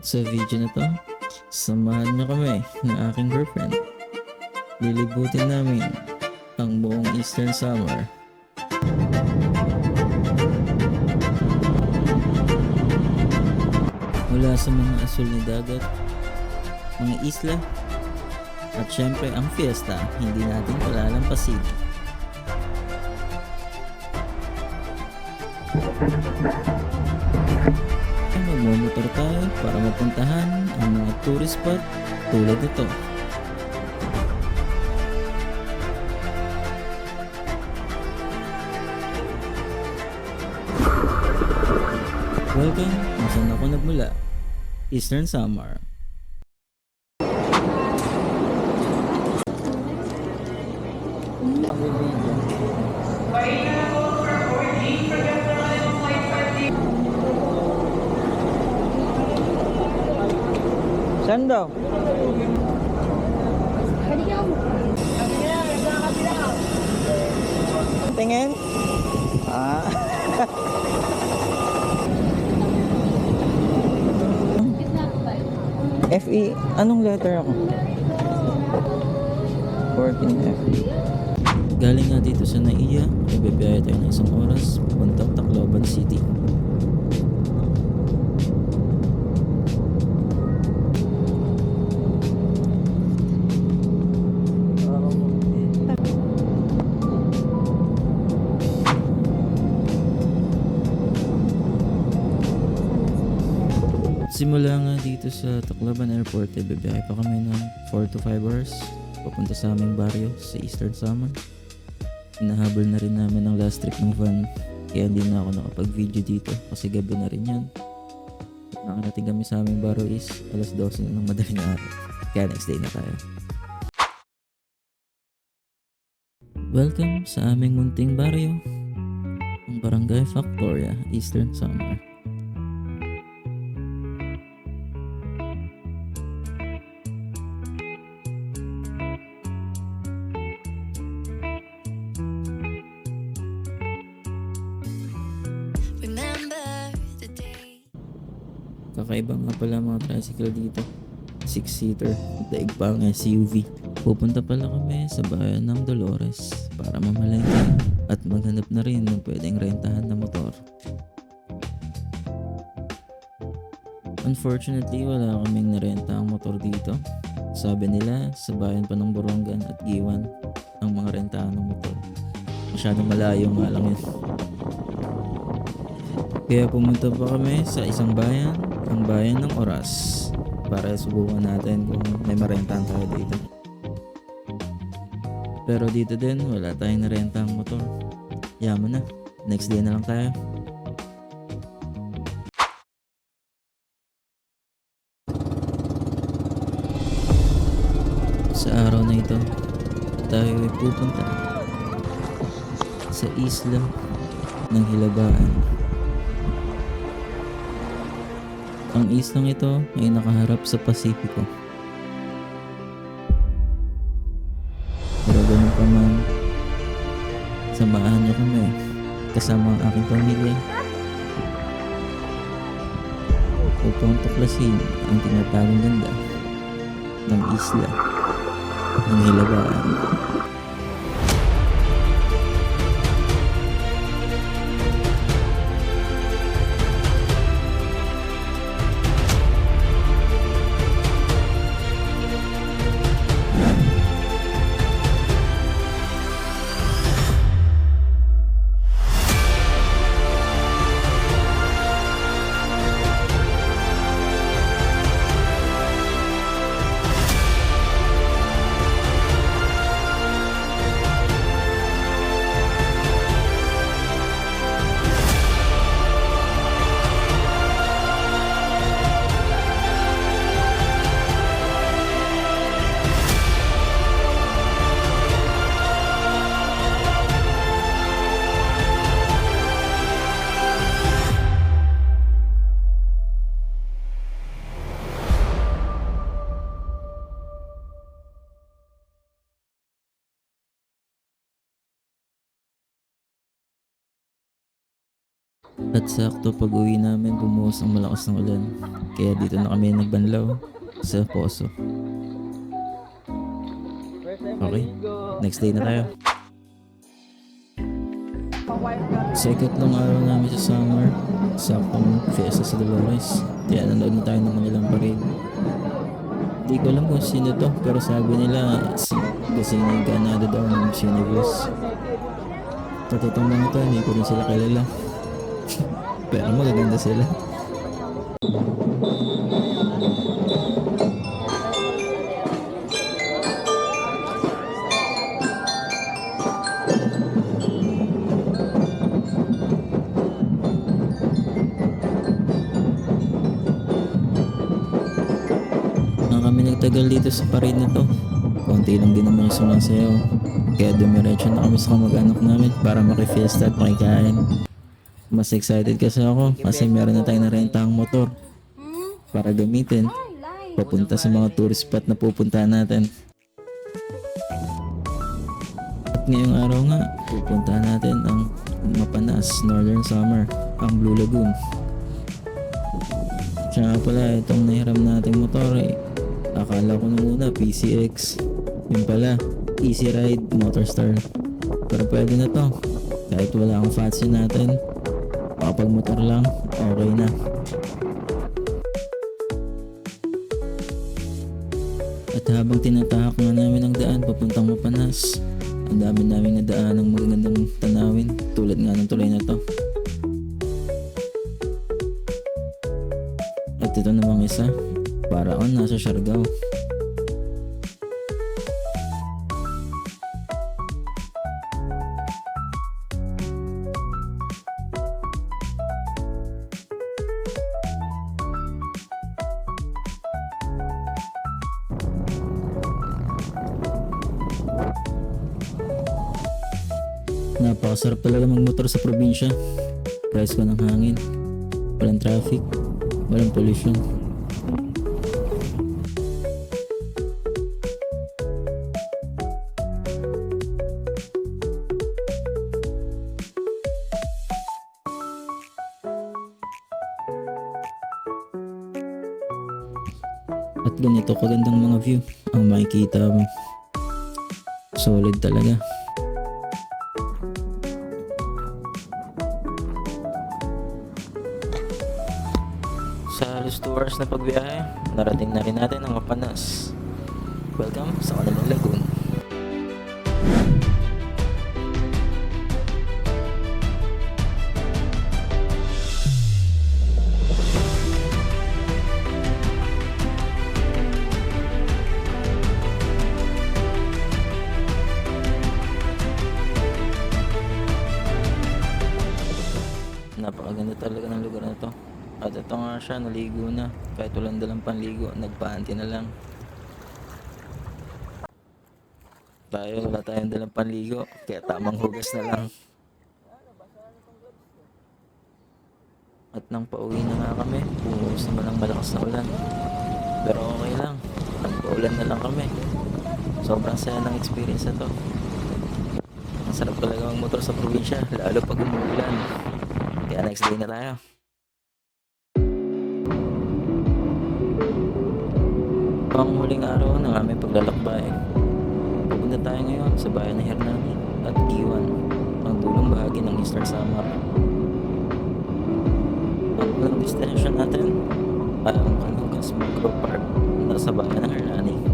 Sa video na to, samahan niyo kami ng aking girlfriend. Lilibutin namin ang buong Eastern Summer. Mula sa mga asul na dagat, mga isla, at syempre ang fiesta, hindi natin palalampasin. Ay, magmumotor tayo para mapuntahan ang mga tourist spot tulad nito. Welcome kung saan ako nagmula. Eastern Samar. Saan daw? Tingin? Ah. FE, anong letter ako? 14F. Galing nga dito sa Naiya, ibibiyaya tayo ng isang oras papuntang Tacloban City. Simula nga dito sa Tacloban Airport, eh, bibiyahe pa kami ng 4 to 5 hours papunta sa aming baryo sa Eastern Samar. Inahabol na rin namin ang last trip ng van kaya hindi na ako nakapag-video dito kasi gabi na rin yan. Nakarating kami sa aming baryo is alas 12 na ng madaling araw. Kaya next day na tayo. Welcome sa aming munting baryo, ang Barangay Factoria, Eastern Samar. Tricycle dito. 6-seater, daig pa ang SUV. Pupunta pala kami sa bayan ng Dolores para mamalengke at maghanap na rin ng pwedeng rentahan na motor. Unfortunately, wala kaming narenta ang motor dito. Sabi nila, sa bayan pa ng Borongan at Giwan ang mga rentahan ng motor. Masyadong malayo nga lang yun. Kaya pumunta pa kami sa isang bayan, ang bayan ng Oras, para subukan natin kung may marentahan tayo dito. Pero dito din, wala tayong narentang motor. Yaman na, next day na lang tayo. Sa araw na ito, tayo ay pupunta sa isla ng Hilabaan. Ang islang ito ay nakaharap sa Pasipiko. Pero ganun pa man, samahan niyo kami kasama ang aking pamilya upang tuklasin ang tinatawang ganda ng isla ng Hilabaan. At sakto pag uwi namin bumuhos ang malakas ng ulan. Kaya dito na kami nagbanlaw sa poso. Okay, next day na tayo. Sa ikatlong araw namin sa summer, saktong fiesta sa Dolores. Kaya nanood na tayo ng kanilang parade. Hindi ko alam kung sino to, pero sabi nila si, kasi yung ganado daw ng Miss Universe. Sa totoong mga to, hindi ko rin sila kilala. Pero magaganda sila. Nagtagal dito sa parade na to, konti lang din naman sumasayaw. Kaya dumiretso na kami sa kamag-anak namin para makifiesta at makikain. Mas excited kasi ako kasi meron na tayong narentahang motor para gamitin papunta sa mga tourist spot na pupuntahan natin. At ngayong araw nga, pupuntahan natin ang Mapanas Northern Summer, ang Blue Lagoon. Tsaka pala, itong nahiram nating motor eh. Akala ko nung una PCX. Yun pala, Easy Ride Motorstar. Pero pwede na to. Kahit wala ang fancy natin. Kapag motor lang, okay na. At habang tinatahak nga namin ang daan papuntang Mapanas, ang dami naming nadaan ng magagandang tanawin tulad nga ng tulay na to. At ito namang isa, para on nasa Siargao. Napakasarap talaga magmotor sa probinsya. Presko ng hangin. Walang traffic. Walang pollution. At ganito kagandang mga view ang makikita mo. Solid talaga. 2 hours na pagbiyahe, narating na rin natin ang Mapanas. Welcome sa kanilang lagoon. Siya, naligo na. Kahit walang dalang panligo, nagpaanti na lang. Tayo, wala tayong dalang panligo. Kaya tamang hugas na lang. At nang pauwi na nga kami, bumuhos naman ang malakas na ulan. Pero okay lang. Nagpaulan na lang kami. Sobrang saya ng experience na to. Ang sarap talaga ang motor sa probinsya, lalo pag umuulan. Kaya next day na tayo. Ang huling araw ng aming paglalakbay. Pupunta tayo ngayon sa bayan ng Hernani at Iwan, ang dulong bahagi ng Eastern Samar. Ang unang destination natin ay ang Kanugas Macro Park na sa bayan ng Hernani.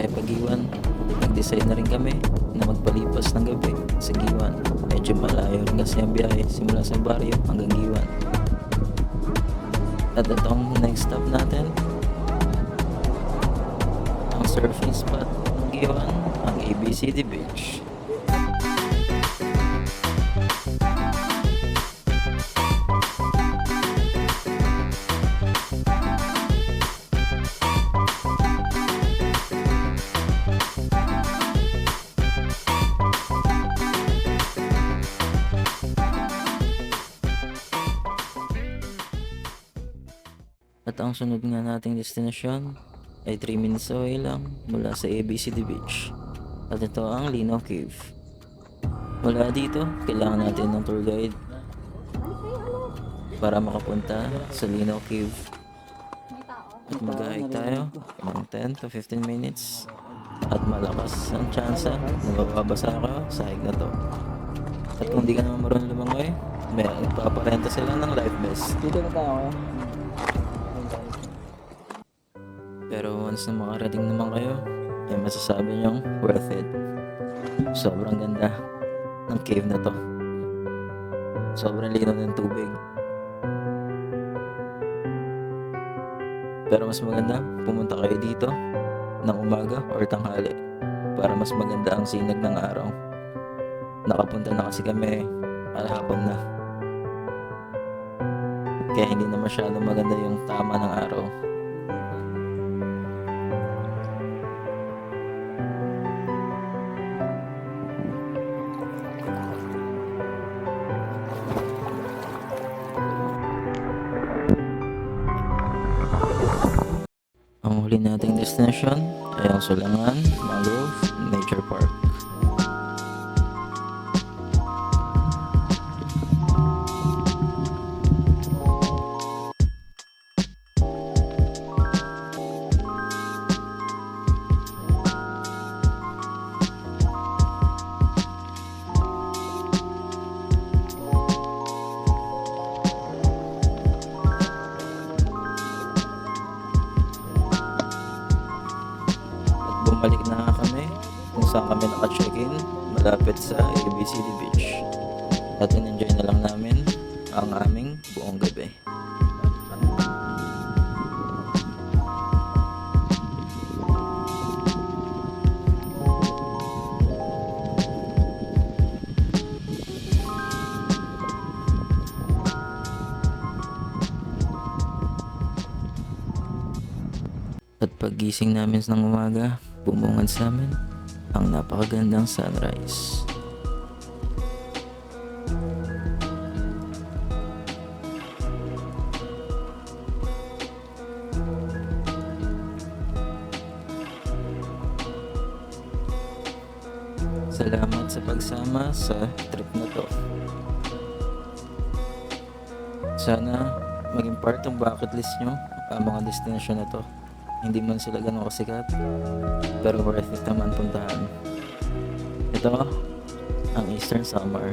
Ng aming biyahe pag-iwan, nag-decide na rin kami na magpalipas ng gabi sa Giwan. Medyo malayo rin kasi ang biyahe simula sa baryo hanggang Giwan. At itong next stop natin, ang surfing spot ng Giwan, ang ABCD Beach. Ang sunod nga nating destinasyon ay 3 minutes away lang mula sa ABCD Beach. At ito ang Lino Cave. Mula dito, kailangan natin ng tour guide para makapunta sa Lino Cave. At mag-hike tayo ng 10 to 15 minutes. At malakas ang tsansa na mababasa ka sa hike na to. At kung di ka naman marunong lumangoy, may ipaparenta sila ng life vest. Dito na tayo once na makarating naman kayo, ay masasabi niyong worth it. Sobrang ganda ng cave na to. Sobrang linaw ng tubig. Pero mas maganda, pumunta kayo dito ng umaga or tanghali para mas maganda ang sinag ng araw. Nakapunta na kasi kami alhapon na. Kaya hindi na masyadong maganda yung tama ng araw. Destination ay ang Sulangan Mangrove Nature Park. Bumalik na kami kung saan kami naka-check-in malapit sa ABCD Beach. At in-enjoy na lang namin ang aming buong gabi. At paggising namin ng umaga, bumungad sa amin ang napakagandang sunrise. Salamat sa pagsama sa trip na to. Sana maging part ng bucket list nyo ang mga destination na to. Hindi man sila ganun kasikat, pero worth it naman puntahan. Ito, ang Eastern Summer.